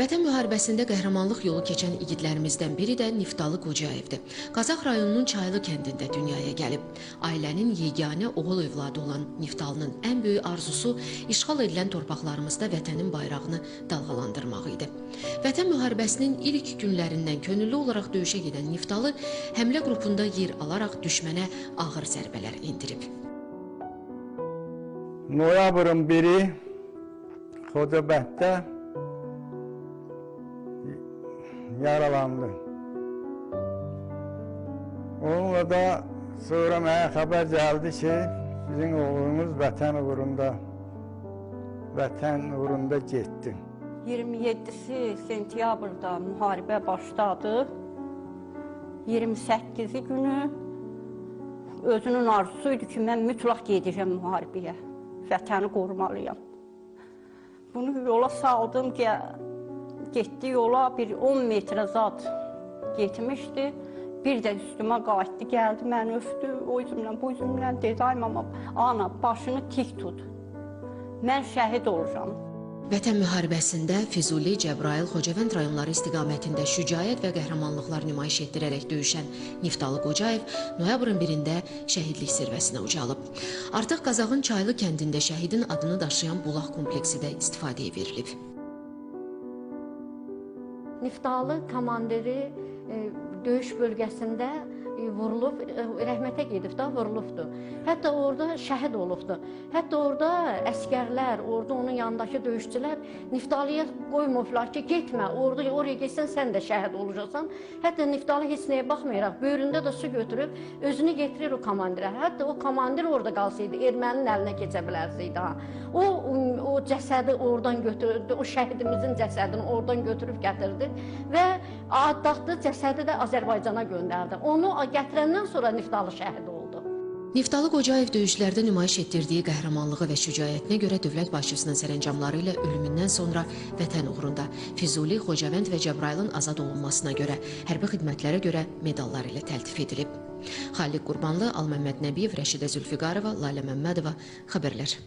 Vətən müharibəsində qəhrəmanlıq yolu keçən igidlərimizdən biri də Niftalı Qocayevdir. Qazax rayonunun Çaylı kəndində dünyaya gəlib. Ailənin yeganə oğul övladı olan Niftalının ən böyük arzusu işğal edilən torpaqlarımızda vətənin bayrağını dalğalandırmaq idi. Vətən müharibəsinin ilk günlərindən könüllü olaraq döyüşə gedən Niftalı həmlə qrupunda yer alaraq düşmənə ağır zərbələr endirib. Noyabrın 1-i Xocabənddə yaralandı. Onunla da sonra mənə xəbər gəldi ki, sizin oğlunuz vətən uğrunda vətən uğrunda getdi. 27-si sentyabrda müharibə başladı. 28-i günü özünün arzusu idi ki, mən mütləq gedəcəm müharibəyə. Vətəni qorumalıyam. Bunu yola saldım ki, getdi yola bir 10 metrə zad getmişdi. Bir də üstümə qayıtdı, gəldi, məni öpdü, o üzümlə, bu üzümlə dedi, ay mama, ana, başını tik tut. Mən şəhid olacağam. Vətən müharibəsində Füzuli, Cəbrayıl, Xocavənd rayonları istiqamətində şücaət və qəhrəmanlıqlar nümayiş etdirərək döyüşən Niftalı Qocayev noyabrın 1-də şəhidlik zirvəsinə ucalıb. Artıq Qazaxın Çaylı kəndində şəhidin adını daşıyan bulaq kompleksi də istifadəyə verilib. Niftalı komandiri e, döyüş bölgəsində vurulub, e, rəhmətə gedib də vurulubdu. Hətta orada şəhid olubdu. Hətta orada əskərlər, orada onun yanındakı döyüşçülər Niftalıya qoymayıblar ki, getmə, orada oraya getsən sən də şəhid olacaqsan. Hətta Niftalı heç nəyə baxmayaraq böyründə də su götürüb özünü getirir o komandirə. Hətta o komandir orada qalsaydı erməninin əlinə keçə bilərsəydi ha. O o cəsədi oradan götürdü, o şəhidimizin cəsədini oradan götürüb gətirdi və addatdı cəsədi də Azərbaycana göndərdi. Onu gətirəndən sonra Niftalı şəhid oldu. Niftalı Qocayev döyüşlərdə nümayiş etdirdiyi qəhrəmanlığı və şücaətinə görə dövlət başçısının sərəncamları ilə ölümündən sonra vətən uğrunda Füzuli, Xocavənd və Cəbrailin azad olunmasına görə, hərbi xidmətlərə görə medallar ilə təltif edilib. Xaliq Qurbanlı, Alməmməd Nəbiyev, Rəşidə Zülfiqarova, Lalə Məmmədova xəbərlər.